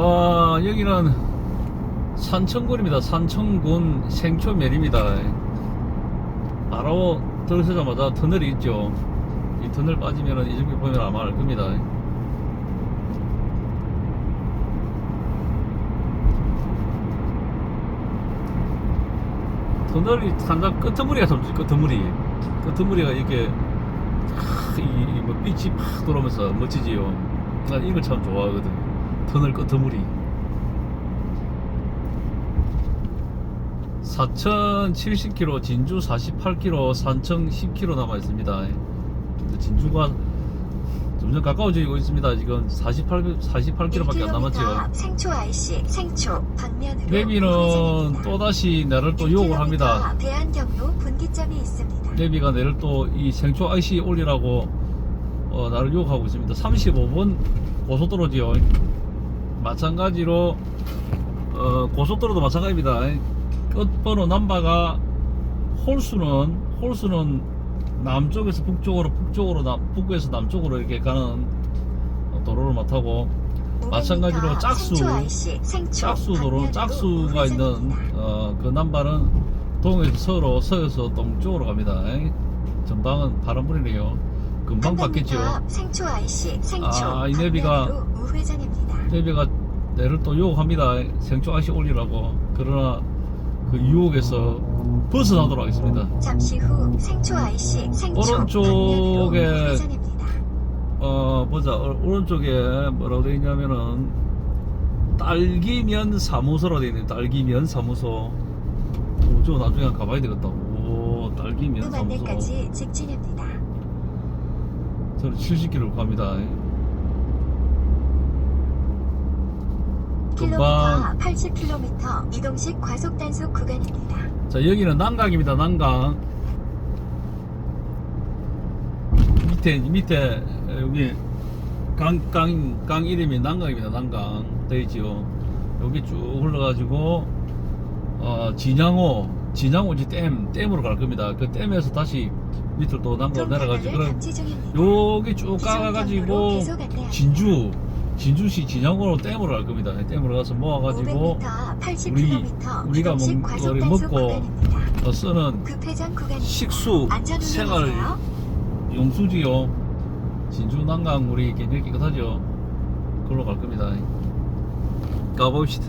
아 여기는 산청군입니다. 산청군 생초면입니다. 바로 들어서자마자 터널이 있죠. 이 터널 빠지면은 이 정도 보면 아마 알 겁니다. 터널이 산장 끄트머리가 좀 끄트머리 끄트머리가 이렇게 이뭐 빛이 팍 돌아오면서 멋지지요. 난 이걸 참 좋아하거든. 터널 끄트머리. 4,070km, 진주 48km, 산청 10km 남아 있습니다. 진주가 점점 가까워지고 있습니다. 지금 48, 48km밖에 안 남았죠. 생초 IC 생초 방면으로 내비는 또다시 나를 또 유혹을 합니다. 대안경로 분기점이 있습니다. 내비가 내를 또 이 생초 IC 올리라고 어, 나를 유혹하고 있습니다. 35번 고속도로지요. 마찬가지로 어, 고속도로도 마찬가지입니다. 끝번호 남바가 홀수는 홀수는 남쪽에서 북쪽으로 북쪽으로 남, 북에서 남쪽으로 이렇게 가는 도로를 맡하고 마찬가지로 500m 짝수, 짝수도로 방면으로 짝수가 있는. 어, 그 남바는 동에서 서로 서에서 동쪽으로 갑니다. 전방은 파란불이네요. 금방 바뀌죠. 300m 생초 IC 생초 아, 이 내비가- 내비가 내를 또 유혹합니다. 생초 아시 올리라고. 그러나 그 유혹에서 벗어나도록 하겠습니다. 잠시 후 생초 IC 생초 오른쪽에. 어, 보자. 어, 오른쪽에 뭐라고 되어 있냐면은 딸기면 사무소라고 되어 있네요. 딸기면 사무소. 오, 저 나중에 한번 가봐야 되겠다. 오, 딸기면 사무소. 무반대까지 직진입니다. 저는 70km 갑니다. 금방 킬로미터 80km 이동식 과속 단속 구간입니다. 자 여기는 난강입니다 난강 밑에 밑에 여기 강강 강 이름이 난강입니다 난강 되지요 여기 쭉 흘러가지고 어 진양호 진양호지 댐 댐으로 갈 겁니다 그 댐에서 다시 밑으로 또 난강으로 내려가지고 그럼. 여기 쭉 기존 경로로 가가지고 계속 안내합니다. 진주 진주시 진양호로 댐으로 갈 겁니다 댐으로 가서 모아가지고 500m, 80km 우리- 우리가 이동식 먹- 과속 우리 단속 먹고. 어, 쓰는. 식수 생활. 용수지요. 진주 난강 우리 굉장히 깨끗하죠. 그걸로 갈 겁니다. 가봅시다.